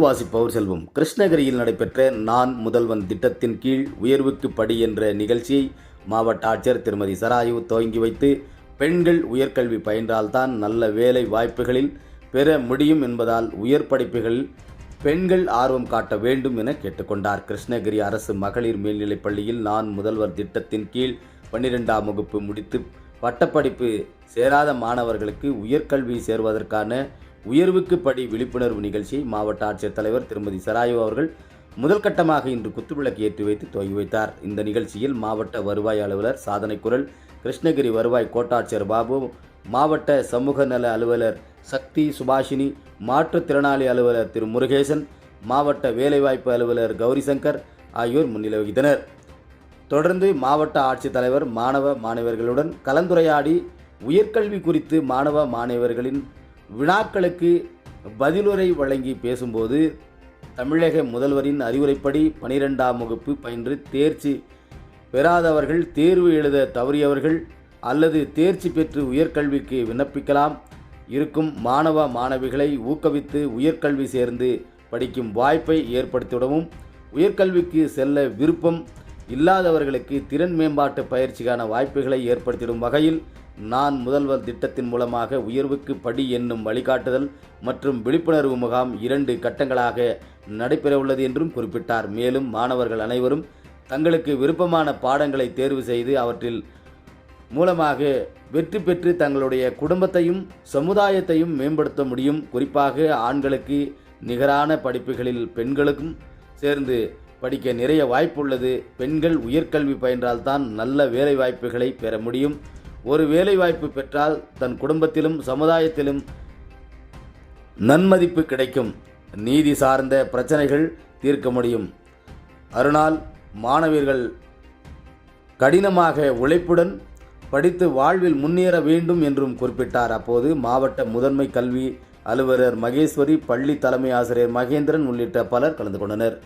வாசிப்பவர் செல்வம். கிருஷ்ணகிரியில் நடைபெற்ற நான் முதல்வன் திட்டத்தின் கீழ் உயர்வுக்கு படி என்ற நிகழ்ச்சியை மாவட்ட ஆட்சியர் திருமதி சராயு துவங்கி வைத்து பெண்கள் உயர்கல்வி பயின்றால்தான் நல்ல வேலை வாய்ப்புகளில் பெற முடியும் என்பதால் உயர் படிப்புகளில் பெண்கள் ஆர்வம் காட்ட வேண்டும் என கேட்டுக்கொண்டார். கிருஷ்ணகிரி அரசு மகளிர் மேல்நிலைப் பள்ளியில் நான் முதல்வர் திட்டத்தின் கீழ் பன்னிரெண்டாம் வகுப்பு முடித்து பட்டப்படிப்பு சேராத மாணவர்களுக்கு உயர்கல்வி சேர்வதற்கான உயர்வுக்கு படி விழிப்புணர்வு நிகழ்ச்சியை மாவட்ட ஆட்சியர் தலைவர் திருமதி சராயு அவர்கள் முதல் கட்டமாக இன்று குத்துவிளக்கு ஏற்றி வைத்து துவங்கி வைத்தார். இந்த நிகழ்ச்சியில் மாவட்ட வருவாய் அலுவலர் சாதனை குரல் கிருஷ்ணகிரி வருவாய் கோட்டாட்சியர் பாபு மாவட்ட சமூக நல அலுவலர் சக்தி சுபாஷினி மாற்றுத்திறனாளி அலுவலர் திரு முருகேசன் மாவட்ட வேலைவாய்ப்பு அலுவலர் கௌரிசங்கர் ஆகியோர் முன்னிலை வகித்தனர். தொடர்ந்து மாவட்ட ஆட்சித்தலைவர் மாணவ மாணவர்களுடன் கலந்துரையாடி உயர்கல்வி குறித்து மாணவ மாணவர்களின் வினாக்களுக்கு பதிலுரை வழங்கி பேசும்போது தமிழக முதல்வரின் அறிவுரைப்படி பனிரெண்டாம் வகுப்பு பயின்று தேர்ச்சி பெறாதவர்கள் தேர்வு எழுத தவறியவர்கள் அல்லது தேர்ச்சி பெற்று உயர்கல்விக்கு விண்ணப்பிக்கலாம். இருக்கும் மாணவ மாணவிகளை ஊக்குவித்து உயர்கல்வி சேர்ந்து படிக்கும் வாய்ப்பை ஏற்படுத்திவிடவும். உயர்கல்விக்கு செல்ல விருப்பம் இல்லாதவர்களுக்கு திறன் மேம்பாட்டு பயிற்சிக்கான வாய்ப்புகளை ஏற்படுத்திடும் வகையில் நான் முதல்வர் திட்டத்தின் மூலமாக உயர்வுக்கு படி என்னும் வழிகாட்டுதல் மற்றும் விழிப்புணர்வு முகாம் இரண்டு கட்டங்களாக நடைபெறவுள்ளது என்றும் குறிப்பிட்டார். மேலும் மாணவர்கள் அனைவரும் தங்களுக்கு விருப்பமான பாடங்களை தேர்வு செய்து அவற்றில் மூலமாக வெற்றி பெற்று தங்களுடைய குடும்பத்தையும் சமுதாயத்தையும் மேம்படுத்த முடியும். குறிப்பாக ஆண்களுக்கு நிகரான படிப்புகளில் பெண்களுக்கும் சேர்ந்து படிக்க நிறைய வாய்ப்புள்ளது. பெண்கள் உயர்கல்வி பயின்றால்தான் நல்ல வேலை வாய்ப்புகளை பெற முடியும். ஒரு வேலை வாய்ப்பு பெற்றால் தன் குடும்பத்திலும் சமுதாயத்திலும் நன்மதிப்பு கிடைக்கும். நீதி சார்ந்த பிரச்சனைகள் தீர்க்க முடியும். அருணால் மாணவர்கள் கடினமாக உழைப்புடன் படித்து வாழ்வில் முன்னேற வேண்டும் என்றும் குறிப்பிட்டார். அப்போது மாவட்ட முதன்மை கல்வி அலுவலர் மகேஸ்வரி பள்ளி தலைமை ஆசிரியர் மகேந்திரன் உள்ளிட்ட பலர் கலந்து கொண்டனர்.